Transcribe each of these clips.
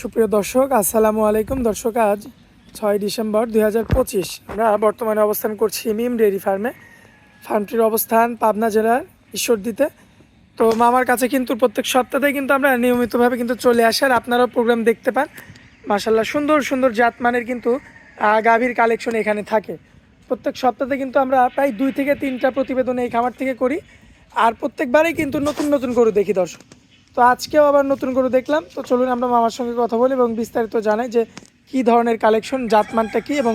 সুপ্রিয় দর্শক, আসসালামু আলাইকুম। দর্শক, আজ ছয় ডিসেম্বর দুই হাজার পঁচিশ। আমরা বর্তমানে অবস্থান করছি মিম ডেয়ারি ফার্মে। ফার্মটির অবস্থান পাবনা জেলার ঈশ্বরদীতে। তো মামার কাছে কিন্তু প্রত্যেক সপ্তাহে কিন্তু আমরা নিয়মিতভাবে কিন্তু চলে আসি আর আপনারাও প্রোগ্রাম দেখতে পান। মাসাল্লাহ সুন্দর সুন্দর জাতমানের কিন্তু গাভীর কালেকশন এখানে থাকে। প্রত্যেক সপ্তাহে কিন্তু আমরা প্রায় দুই থেকে তিনটা প্রতিবেদন এই খামার থেকে করি। আর প্রত্যেকবারেই কিন্তু নতুন নতুন গরু দেখি দর্শক। তো আজকেও আবার নতুন করে দেখলাম। তো চলুন আমরা মামার সঙ্গে কথা বলি এবং বিস্তারিত জানাই যে কি ধরনের কালেকশন জাতমানটা কি এবং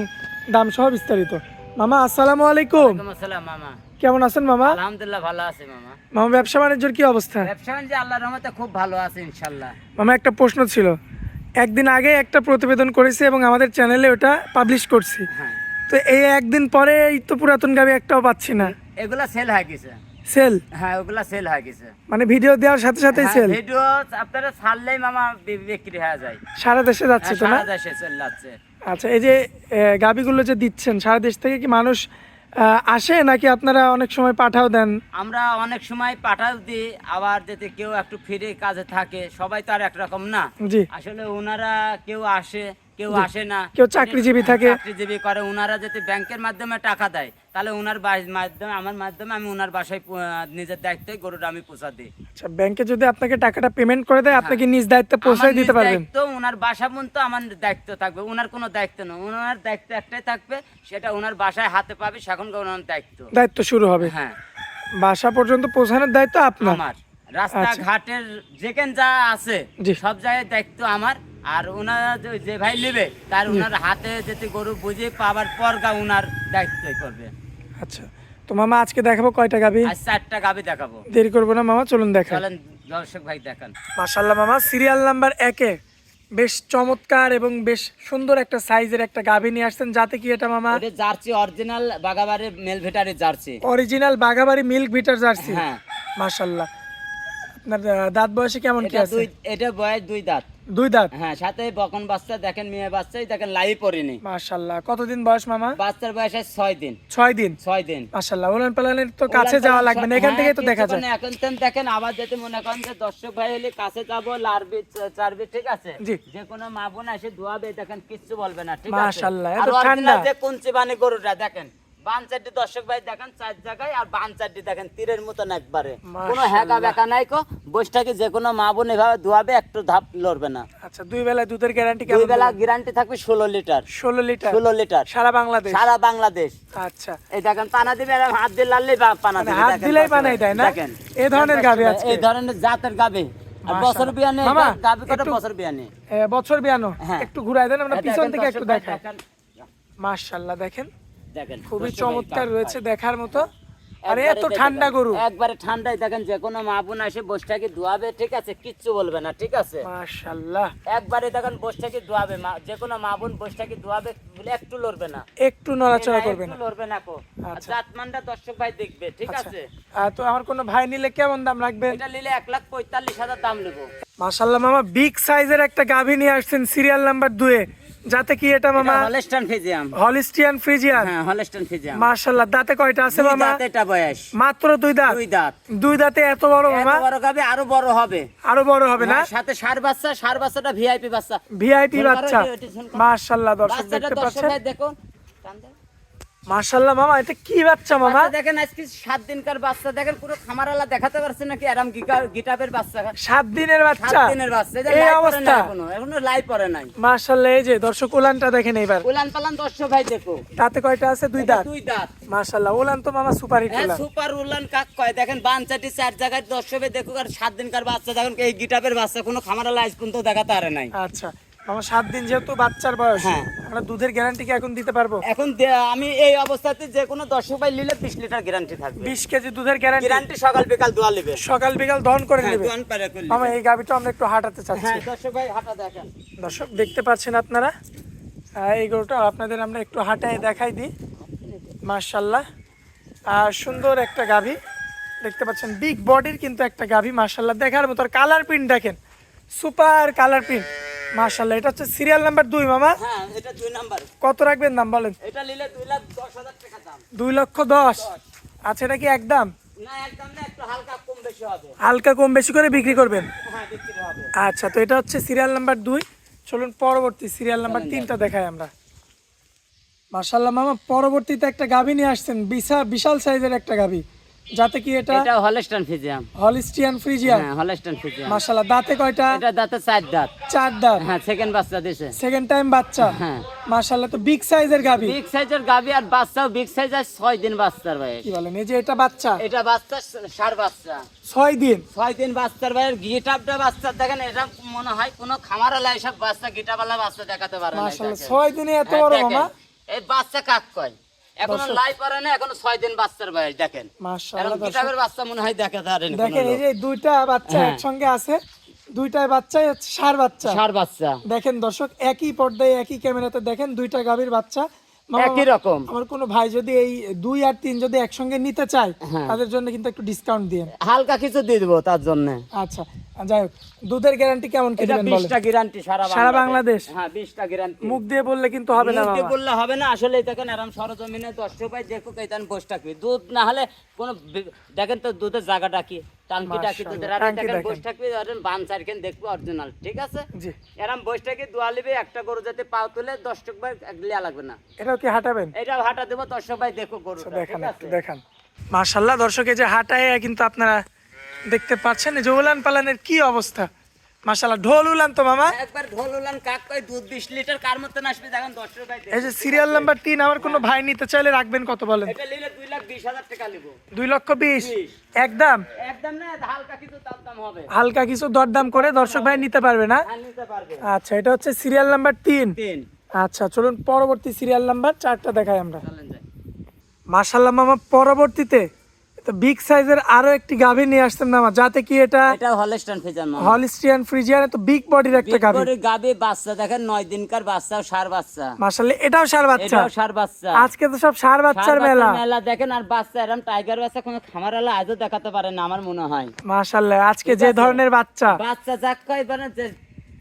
দাম সহ বিস্তারিত। মামা আসসালামু আলাইকুম। আসসালাম মামা। কেমন আছেন মামা? আলহামদুলিল্লাহ ভালো আছে মামা। মামা ব্যবসা বাণিজ্যের কি অবস্থা? ব্যবসা বাণিজ্য আল্লাহর রহমতে খুব ভালো আছে ইনশাল্লাহ মামা একটা প্রশ্ন ছিল। একদিন আগে একটা প্রতিবেদন করেছি এবং আমাদের চ্যানেলে ওটা পাবলিশ করছি। হ্যাঁ। তো এই একদিন পরে এই তো পুরাতন গাবি একটাও পাচ্ছি না। এগুলা সেল হয়ে গেছে। সেল? হ্যাঁ ওগুলা সেল হয়ে গেছে। মানে ভিডিও দেওয়ার সাথে সাথেই হ্যাঁ, সেল? ভিডিও আপনারা ছাড়লেই মামা বিক্রি হয়ে যায়। সারা দেশে যাচ্ছে তো না? সারা দেশে চলে যাচ্ছে। আচ্ছা এই যে গাবিগুলো যে দিচ্ছেন সারা দেশ থেকে কি মানুষ আসে নাকি আপনারা অনেক সময় পাঠাও দেন? আমরা অনেক সময় পাঠাও দিই আবার যদি কেউ একটু ফিরে কাজে থাকে সবাই তো আর একরকম না। আসলে ওনারা কেউ আসে কেউ আসে না। কেউ চাকরিজীবী থাকে। চাকরিজীবী করে ওনারা যদি ব্যাংকের মাধ্যমে টাকা দেয় তাহলে ওনার মাধ্যমে আমার মাধ্যমে আমি ওনার বাসায় নিজের দায়িত্বে গরুটা আমি পোষা দিই। আচ্ছা ব্যাংকে যদি আপনাকে টাকাটা পেমেন্ট করে দেয় আপনি কি নিজ দায়িত্বে পৌঁছায় দিতে পারবেন? দায়িত্ব ওনার বাসা পর্যন্ত আমার দায়িত্ব থাকবে। ওনার কোনো দায়িত্ব নেই ওনার দায়িত্ব একটাই থাকবে সেটা ওনার বাসায় হাতে পাবে সেখানকার ওনার দায়িত্ব। দায়িত্ব শুরু হবে। হ্যাঁ। বাসা পর্যন্ত পৌঁছানোর দায়িত্ব আপনার? আমার। রাস্তাঘাটের যেখানে যা আছে। সব জায়গায় দায়িত্ব আমার। আর ওনারা যে- ভাই নেবে তার ওনার হাতে যদি গরু বুঝে পাবার পর গা ওনার দায়িত্ব করবে। আচ্ছা। তো মামা আজকে দেখাবো কয়টা গাবি? চারটা গাবি দেখাবো। দেরি করব না মামা চলুন দেখা চলেন দর্শক ভাই দেখান। মাশাল্লাহ মামা সিরিয়াল নাম্বার একে বেশ চমৎকার এবং বেশ সুন্দর একটা সাইজের একটা গাভী নিয়ে আসছেন। যাতে কি এটা মামা? এটা জার্সি অরিজিনাল বাগাবাড়ি মেল ভেটারি জার্সি। অরিজিনাল বাঘাবাড়ি মিল্ক ভিটার জার্সি? হ্যাঁ। মাশাল্লাহ আপনার দাঁত বয়সে কেমন কি আছে? এটা বয়স দুই দাঁত। দুই দাঁত? হ্যাঁ সাথে বকন বাচ্চা দেখেন মেয়ে দেখেন লাইভ পড়েনি। কতদিন বয়স মামা? বাচ্চার বয়স আছে দিন। দিন? দিন। পালানের তো কাছে যাওয়া লাগবে না এখান হ্যাঁ, থেকে তো দেখা যায়। এখন তেন দেখেন আবার যদি মনে করেন যে দর্শক ভাই হলে কাছে যাব লারবি চারবি ঠিক আছে। যে কোনো মা বোন এসে ধোয়াবে দেখেন কিচ্ছু বলবে না ঠিক আছে? মাশাআল্লাহ, এত ঠান্ডা। যে বানি গরুটা দেখেন। বান চারটি দর্শক ভাই দেখেন চার জায়গায় আর বান চারটি দেখেন তীরের মতন একবারে। কোনো হ্যাকা বেকা নাই কো বসটাকে যে কোনো মা বোন এভাবে ধোয়াবে একটু ধাপ লড়বে না। আচ্ছা দুই বেলা দুধের গ্যারান্টি দুই বেলা গ্যারান্টি থাকবে ষোলো লিটার। ষোলো লিটার? ষোলো লিটার। সারা বাংলাদেশ? সারা বাংলাদেশ। আচ্ছা। এই দেখেন পানা দিবে আর হাত দিয়ে লাললেই পানা মানে দিবে হাত দিলেই দেয় না? দেখেন। এই ধরনের গাভী আজকে? এই ধরনের জাতের গাবে আর বছর বিয়ানে গাবি কত বছর বিয়ানে? বছর বিয়ানো? হ্যাঁ। একটু ঘুরাই দেন আমরা পিছন থেকে একটু দেখাই। দেখেন। দেখেন খুবই চমৎকার রয়েছে দেখার মতো। আর এত ঠান্ডা গরু। একবারে ঠান্ডায় দেখেন যে কোনো মা বোন এসে বসটাকে ধোয়াবে ঠিক আছে? কিচ্ছু বলবে না ঠিক আছে? একবারে দেখেন বসটাকে ধোয়াবে যে কোনো মা বোন বসটাকে ধোয়াবে বলে একটু লড়বে না। একটু নড়াচড়া না, করবে একটু না। লড়বে না কো। আচ্ছা। জাতমানটা দর্শক ভাই দেখবে ঠিক আচ্ছা। আছে? তো আমার কোনো ভাই নিলে কেমন দাম রাখবেন? এটা নিলে এক লাখ পঁয়তাল্লিশ হাজার দাম নেব। মাশাল্লাহ মামা বিগ সাইজের একটা গাভী নিয়ে আসছেন সিরিয়াল নাম্বার দুয়ে। যাতে কি এটা মামা? হলেস্টান ফিজিয়াম। হলস্টিয়ান ফিজিয়াম হ্যাঁ হলেস্টান ফিজিয়াম। মাশাআল্লাহ দাঁতে কয়টা আছে মামা? দাঁতে এটা বয়স। মাত্র দুই দাঁত? দুই দাঁত। দুই দাঁতে এত বড় এত মামা? বড় হবে আরও বড় হবে। আরও বড় হবে না? হ্যাঁ, সাথে সার বাচ্চা সার বাচ্চাটা ভিআইপি বাচ্চা। ভিআইপি বাচ্চা। মাশাআল্লাহ দর্শক দেখতে পাচ্ছেন? দেখুন। মাশাল্লাহ মামা এটা কি বাচ্চা মামা? দেখেন আজকে সাত দিনকার বাচ্চা। দেখেন পুরো খামারালা দেখাতে পারছে নাকি? গিটাপের বাচ্চা? সাত দিনের বাচ্চা? সাত দিনের বাচ্চা। এই অবস্থা। এখনও। লাই পরে নাই। মাশাল্লাহ এই যে দর্শক উলানটা দেখেন এইবার। উলান পালান দর্শক ভাই দেখো। তাতে কয়টা আছে? দুই দাঁত। দুই দাঁত। মাশাল্লাহ উলান তো মামা সুপার হিট হ্যাঁ উলান। সুপার উলান কাক কয়? দেখেন বান চাটি চার জায়গায় দর্শকে দেখো আর সাত দিনকার বাচ্চা। দেখুন এই গিটাপের বাচ্চা কোনো খামারালা আজ পর্যন্ত দেখাতে আরে নাই। আচ্ছা আমার সাত দিন যেহেতু বাচ্চার বয়স হ্যাঁ। আমরা দুধের গ্যারান্টি কি এখন দিতে পারব? এখন আমি এই অবস্থাতে যে কোনো দর্শক ভাই নিলে বিশ লিটার গ্যারান্টি থাকবে। বিশ কেজি দুধের গ্যারান্টি গ্যারান্টি সকাল বিকাল দোয়া নেবে। সকাল বিকাল দহন করে হ্যাঁ নেবে। মামা এই গাবিটা আমরা একটু হাঁটাতে চাচ্ছি। হ্যাঁ দর্শক ভাই হাঁটা দেখেন। দর্শক দেখতে পাচ্ছেন আপনারা? এই গরুটা আপনাদের আমরা একটু হাঁটায় দেখাই দিই। মার্শাল্লাহ আর সুন্দর একটা গাভী। দেখতে পাচ্ছেন বিগ বডির কিন্তু একটা গাভী মার্শাল্লাহ দেখার মতো আর কালার প্রিন্ট দেখেন। সুপার কালার প্রিন্ট মার্শাল্লাহ এটা হচ্ছে সিরিয়াল নাম্বার দুই মামা। হ্যাঁ এটা দুই নাম্বার কত রাখবেন দাম বলেন? এটা নিলে দুই লাখ দশ হাজার টাকা দাম। দুই লক্ষ দশ। আচ্ছা এটা কি একদম না একদম না একটু হালকা কম বেশি হবে। হালকা কম বেশি করে বিক্রি করবেন? হ্যাঁ বিক্রি হবে। আচ্ছা তো এটা হচ্ছে সিরিয়াল নাম্বার দুই। চলুন পরবর্তী সিরিয়াল নাম্বার তিনটা দেখাই আমরা। মার্শাল্লাহ মামা পরবর্তীতে একটা গাভী নিয়ে আসছেন। বিশাল বিশাল সাইজের একটা গাভী। যাতে কি এটা? এটা হলস্টান ফিজিয়াম হলিস্টিয়ান ফ্রিজিয়ান হ্যাঁ হলস্টান ফিজিয়াম মার্শাল্লাহ দাঁতে কয়টা? এটা দাঁতে চার দাঁত। চার দাঁত? হ্যাঁ সেকেন্ড বাচ্চা দিছে। সেকেন্ড টাইম বাচ্চা? হ্যাঁ। মার্শাল্লাহ তো বিগ সাইজের গাভী বিগ সাইজের গাবি আর বাচ্চাও বিগ সাইজ আর ছয় দিন বাচ্চার ভাই। কি বলেন এই যে এটা বাচ্চা? এটা বাচ্চা সার বাচ্চা। ছয় দিন? ছয় দিন বাচ্চার বয়স গিটাপটা বাচ্চা দেখেন এটা মনে হয় কোনো খামারালা এসব বাচ্চা গিটাবালা বাচ্চা দেখাতে পারে না এটাকে। ছয় দিনে এত হ্যাঁ, বড় মামা? এই বাচ্চা কাক কয়? এখনও লাই পারে না এখনও ছয় দিন বাচ্চার বয়স দেখেন। মার্শাল্লাহ এরকম বাচ্চা মনে হয় দেখেন এই যে দুইটা বাচ্চা। একসঙ্গে আছে দুইটাই বাচ্চাই হচ্ছে সার বাচ্চা। সার বাচ্চা। দেখেন দর্শক একই পর্দায় একই ক্যামেরাতে দেখেন দুইটা গাভীর বাচ্চা। একই রকম। আমার কোনো ভাই যদি এই দুই আর তিন যদি একসঙ্গে নিতে চায় হ্যাঁ। তাদের জন্য কিন্তু একটু ডিসকাউন্ট দিয়ে। হালকা কিছু দিয়ে দেবো তার জন্য। আচ্ছা যাই হোক দুধের গ্যারান্টি কেমন কি এটা দিবেন বলেন? বিশটা গ্যারান্টি সারা সারা বাংলাদেশ? হ্যাঁ বিশটা গ্যারান্টি মুখ দিয়ে বললে কিন্তু হবে না মুখে মামা। বললে হবে না আসলে দেখেন এরম সরজমিনে দর্শক ভাই দেখো কেতান বসে থাকবে। দুধ না হলে কোনো দেখেন তো দুধের জায়গাটা কি? টাঙ্কিটা কি দুধের আর দেখেন। বসে থাকবে বান চারকেন দেখব অরিজিনাল ঠিক আছে? জি। এরম বসে থাকি দোয়া লিবে একটা গরু যাতে পাও তুলে দর্শক ভাই লিয়া লাগবে না। এটাও কি হাঁটাবেন? এটাও হাঁটা দেবো দর্শক ভাই দেখো গরু আচ্ছা, দেখান একটু দেখান। দর্শক এই যে হাঁটায় কিন্তু আপনারা দেখতে পাচ্ছেন যে উলান পালানের কি অবস্থা? মাশাল্লাহ ঢোল উলান তো মামা। একবার ঢোল উলান কাক কয় দুধ বিশ লিটার কার মতন আসবে দেখেন দর্শক ভাই এই যে সিরিয়াল নাম্বার তিন আমার কোনো ভাই নিতে চাইলে রাখবেন কত বলেন? এটা নিলে দুই লাখ বিশ হাজার টাকা নিবো। দুই লক্ষ বিশ? বিশ। একদম? একদম না হালকা কিছু দাম দাম হবে। হালকা কিছু দরদাম করে দর্শক ভাই নিতে পারবে না? নিতে পারবে। আচ্ছা এটা হচ্ছে সিরিয়াল নাম্বার তিন। তিন। আচ্ছা চলুন পরবর্তী সিরিয়াল নাম্বার চারটা দেখাই আমরা। চলেন যাই। মাশাল্লাহ মামা পরবর্তীতে তো বিগ সাইজের আরও একটি গাভী নিয়ে আসতেন মামা যাতে কি এটা এটা হলিস্টিয়ান ফ্রিজিয়ান তো বিগ বডির একটা গাভী। গাবে বাচ্চা দেখেন নয় দিনকার বাচ্চা ও সার বাচ্চা। মাশাল্লাহ এটাও সার বাচ্চা। এটাও সার বাচ্চা। আজকে তো সব সার বাচ্চার মেলা। মেলা দেখেন আর বাচ্চা এরম টাইগার বাচ্চা কোনো খামার আলা আজও দেখাতে পারে না আমার মনে হয়। মাশাল্লাহ আজকে যে ধরনের বাচ্চা। বাচ্চা যাক কয় মানে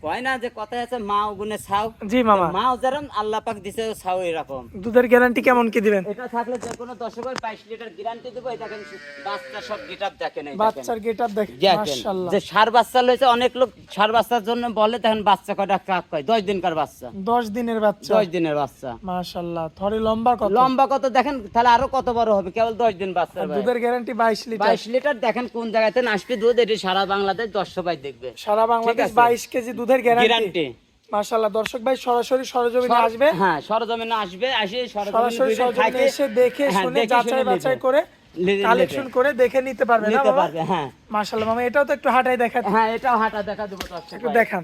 কয় না যে কথায় আছে মা গুনে ছাও। জি মামা। মাও যেরকম আল্লাহ পাক দিছে ছাও এরকম। দুধের গ্যারান্টি কেমন কি দিবেন? এটা থাকলে যে কোনো দর্শকের বাইশ লিটার গ্যারান্টি দেবো এই দেখেন বাচ্চা সব গিটাপ দেখেন বাচ্চার গেটআপ দেখেন দেখেন যে সার বাচ্চা লয়েছে অনেক লোক সার বাচ্চার জন্য বলে দেখেন বাচ্চা কয়টা কাক কয় দশ দিনকার বাচ্চা। 10 দিনের বাচ্চা। দশ দিনের বাচ্চা। মাশাল্লাহ থরে লম্বা কত? লম্বা কত দেখেন তাহলে আরও কত বড় হবে? কেবল দশ দিন বাচ্চা দুধের গ্যারান্টি 22 লিটার। বাইশ লিটার দেখেন কোন জায়গাতে আসবে দুধ এটি সারা বাংলাদেশ দশ ভাই দেখবে। সারা বাংলাদেশ। 22 কেজি দুধের গ্যারান্টি মাশাল্লাহ দর্শক ভাই সরাসরি সরজমিনে আসবে। হ্যাঁ সরজমিনে আসবে আসে সরাসরি সরজমিনে এসে দেখে হ্যাঁ, শুনে যাচাই বাছাই করে কালেকশন করে দেখে নিতে পারবে না নিতে পারবে হ্যাঁ। মাশাল্লাহ মামা এটাও তো একটু হাঁটাই দেখা হ্যাঁ এটাও হাঁটা দেখা দেবো দর্শক একটু দেখান।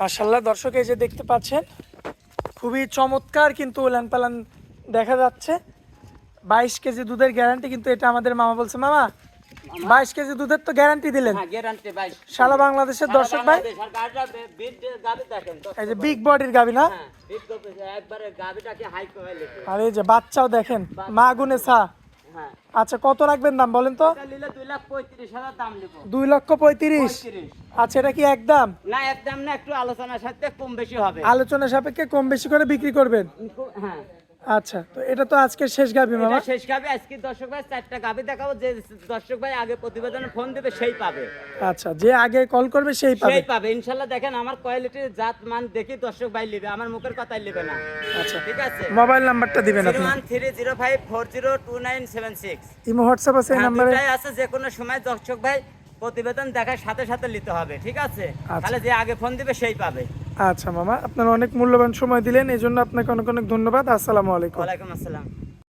মাশাল্লাহ দর্শক এই যে দেখতে পাচ্ছেন খুবই চমৎকার কিন্তু উলান পালান দেখা যাচ্ছে। বাইশ কেজি দুধের গ্যারান্টি কিন্তু এটা আমাদের মামা বলছে মামা বাইশ কেজি দুধের তো গ্যারান্টি দিলেন। হ্যাঁ গ্যারান্টি ভাই সারা বাংলাদেশের দর্শক ভাই। এই যে বিগ বডির গাবি না? হ্যাঁ, একবারে গাভিটাকে হাই করে লেখো। আর এই যে বাচ্চাও দেখেন মা গুনে সা হ্যাঁ। আচ্ছা কত রাখবেন দাম বলেন তো? দুই লক্ষ পঁয়ত্রিশ। আচ্ছা এটা কি একদম না একদম না একটু আলোচনার সাথে কম বেশি হবে। আলোচনা সাপেক্ষে কম বেশি করে বিক্রি করবেন। হ্যাঁ। আচ্ছা তো এটা তো আজকের শেষ গাবি মামা। শেষ গাবে আজকে দর্শক ভাই চারটা গাবে দেখাবো যে দর্শক ভাই আগে প্রতিবেদনে ফোন দেবে সেই পাবে। আচ্ছা যে আগে কল করবে সেই পাবে সেই পাবে। ইনশাল্লাহ দেখেন আমার কোয়ালিটির জাত মান দেখি দর্শক ভাই নেবে আমার মুখের কথাই নেবে না। আচ্ছা ঠিক আছে? মোবাইল নাম্বারটা দিবেন আপনি। One three zero five four zero two nine seven six imo WhatsApp আছে এই নাম্বারে? দুটাই আছে যে কোনো সময় দর্শক ভাই প্রতিবেদন দেখার সাথে সাথে নিতে হবে ঠিক আছে? আচ্ছা। তাহলে যে আগে ফোন দিবে সেই পাবে। আচ্ছা মামা, আপনার অনেক মূল্যবান সময় দিলেন এই জন্য আপনাকে অনেক অনেক ধন্যবাদ। আসসালামু আলাইকুম। আসসালাম।